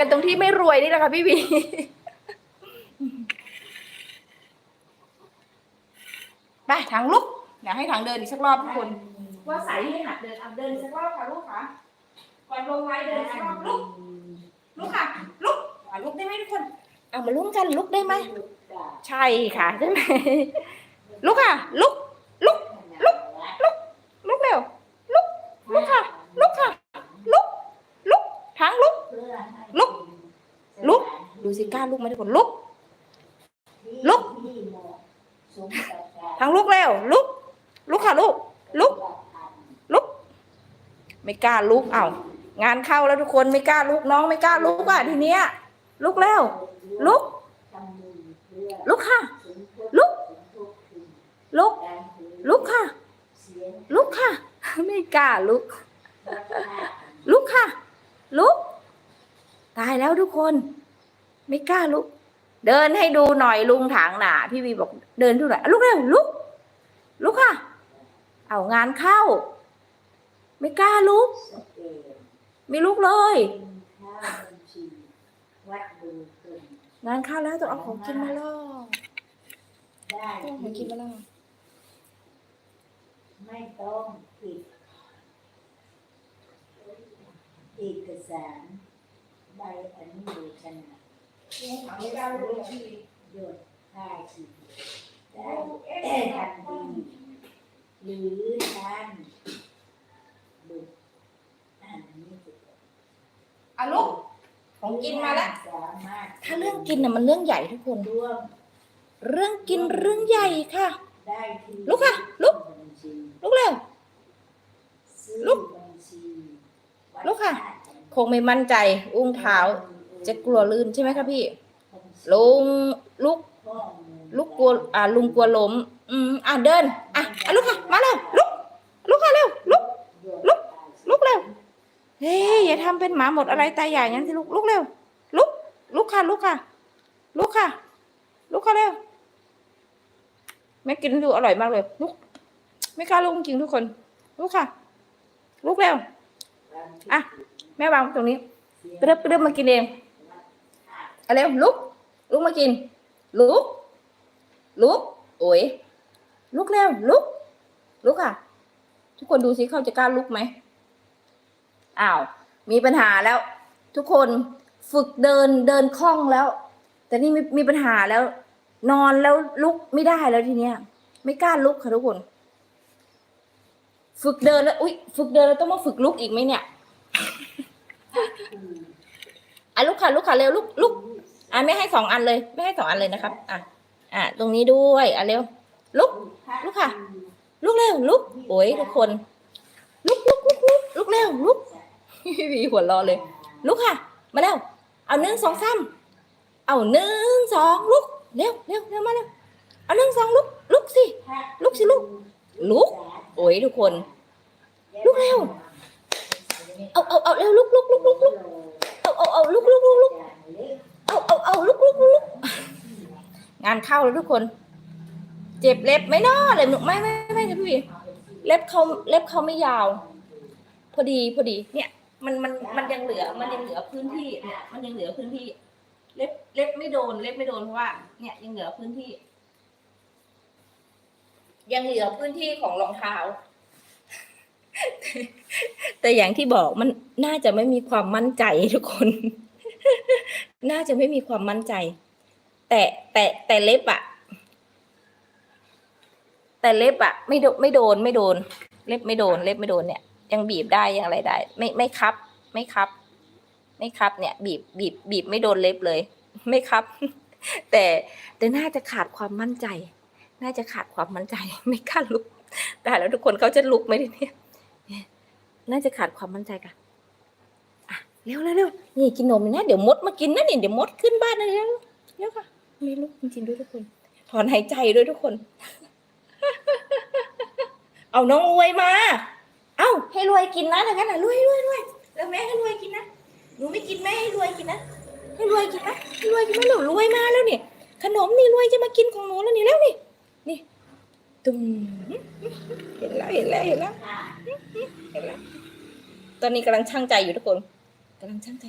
กันตรงที่ไม่รวยนี่แหละค่ะพี่วีไปทางลุกอยากให้ทางเดินอีกสักรอบทุกคน ว่าใส่ให้หัดเดินเอาเดินสักรอบค่ะลูกค่ะก่อนลงไว้เดินสักรอบลุกลุกค่ะ ลุกอะลุกได้ไหมทุกคนเอามาลุ้นกันลุกได้ไหมใช่ค่ะใช่ไหมลุกค่ะ ลุก ลุก ลุก ลุก ลุกเร็วลุก ลุกค่ะ ลุกค่ะ ลุก ลุกทางลุก ลุกลุก ดูสิกล้าลุกไหมทุกคนลุก ลุกทางลุกเร็วลุก ลุกค่ะลุก ลุก ลุก ไม่กล้าลุก เอางานเข้าแล้วทุกคนไม่กล้าลุกน้องไม่กล้าลุกอะทีเนี้ย ลุกเร็วลุก ลุกค่ะ ลุก ลุก ลุกค่ะ ลุกค่ะ ไม่กล้าลุก ลุกค่ะ ลุก ตายแล้วทุกคน ไม่กล้าลุก เดินให้ดูหน่อยลุงถางหนาพี่วีบอกเดินดูหน่อยอะลุกเร็วลุก ลุกค่ะ เอางานเข้า ไม่กล้าลุก ไม่ลุกเลย งานเข้าแล้วต้องเอาของกินมาล่อได้ต้องเอาของกินมาล่อไม่ต้องผิดเอกสารใบอนุโมทนา หยดภาษีได้ทันทีหรือท่านบุตรอันนี้สุดอะลุกของกินมาล้วสามารถถ้าเรื่องกินน่ะมันเรื่องใหญ่ทุกคน ร่วมเรื่องกินเรื่องใหญ่ค่ะ ได้ที่ลุกค่ะ ลุก บัญชีลุกเร็ว ซื้อลุก บัญชีลุกค่ะ คงไม่มั่นใจ อุ้งเท้า จะกลัวลื่นใช่ไหมคะพี่ลุงลุกลุกกลัวอ่าลุงกลัวล้มอืมอะเดินอะอะลุกค่ะมาเร็วลุกลุกค่ะเร็วลุกลุกลุกเร็วเฮ้ยอย่าทำเป็นหมาหมดอะไรตายใหญ่งั้นสิลุกลุกเร็วลุกลุกค่ะลุกค่ะลุกค่ะลุกค่ะเร็วแม่กินดูอร่อยมากเลยลุกไม่กล้าลุกจริงทุกคนลุกค่ะ ลุกเร็วอะแม่วางตรงนี้เริ่มเริ่มมากินเอง เร็วลุก ลุกมากิน ลุก ลุก โอ้ยลุกเร็วลุก ลุกค่ะ ทุกคนดูสิเขาจะกล้าลุกไหมอ้าว มีปัญหาแล้ว ทุกคนฝึกเดินเดินคล่องแล้ว แต่นี่มีมีปัญหาแล้ว นอนแล้วลุกไม่ได้แล้วทีเนี้ย ไม่กล้าลุกค่ะทุกคน ฝึกเดินแล้วอุ๊ยฝึกเดินแล้วต้องมาฝึกลุกอีกไหมเนี่ยอะลุกค่ะลุกค่ะเร็วลุกลุก อะไม่ให้สองอันเลย ไม่ให้สองอันเลยนะครับ อะ อะ ตรงนี้ด้วยอะเร็ว ลุก ลุกค่ะ ลุกเร็ว ลุก โอ้ยทุกคน ลุกลุกลุกลุกลุกเร็ว ลุกพี่หัวเรอเลย ลุกค่ะ มาเร็ว เอาหนึ่งสองสามเอาหนึ่งสองลุก เร็วเร็วเร็วมาเร็ว เอาหนึ่งสองลุก ลุกสิ ลุกสิลุก ลุก โอ้ยทุกคน ลุกเร็ว เอาเอาเอาเร็วลุกลุกลุกลุกลุกเอาเอาเอาลุกลุกลุกลุก เอาเอาเอาลุกลุกลุกงานเข้าแล้วทุกคน เจ็บเล็บไหมเนาะเล็บหนุกไม่ไม่ไม่ค่ะพี่เล็บเขาเล็บเขาไม่ยาว พอดีพอดี เนี่ย มันมันมันยังเหลือ มันยังเหลือพื้นที่เนี่ยมันยังเหลือพื้นที่ เล็บเล็บไม่โดน เล็บไม่โดนเพราะว่า เนี่ยยังเหลือพื้นที่ ยังเหลือพื้นที่ของรองเท้าแต่อย่างที่บอกมันน่าจะไม่มีความมั่นใจทุกคน น่าจะไม่มีความมั่นใจ แต่แต่แต่เล็บอะแต่เล็บอะไม่โดนไม่โดนไม่โดน เล็บไม่โดน เล็บไม่โดนเนี่ย ยังบีบได้ยังอะไรได้ ไม่ไม่ครับ ไม่ครับ ไม่ครับเนี่ย บีบบีบบีบไม่โดนเล็บเลย ไม่ครับ แต่แต่น่าจะขาดความมั่นใจ น่าจะขาดความมั่นใจ ไม่กล้าลุกแต่แล้วทุกคนเขาจะลุกไหมเนี่ยน่าจะขาดความมั่นใจกันอะ เร็วเร็วเร็วนี่กินนมนะ เดี๋ยวมดมากินนะนี่เดี๋ยวมดขึ้นบ้านนะเร็วเร็วค่ะไม่ลุกจริงๆด้วยทุกคนถอนหายใจด้วยทุกคน เอาน้องรวยมา เอ้าให้รวยกินนะถ้างั้นน่ะรวยรวยรวยแล้วแม่ให้รวยกินนะหนูไม่กินแม่ให้รวยกินนะให้รวยกินนะให้รวยกินนะหนูรวยมาแล้วนี่ขนมนี่รวยจะมากินของหนูแล้วนี่แล้วนี่นี่ตุ้มเห็นแล้วเห็นแล้วเห็นแล้วเห็นแล้วตอนนี้กำลังช่างใจอยู่ทุกคน กำลังช่างใจ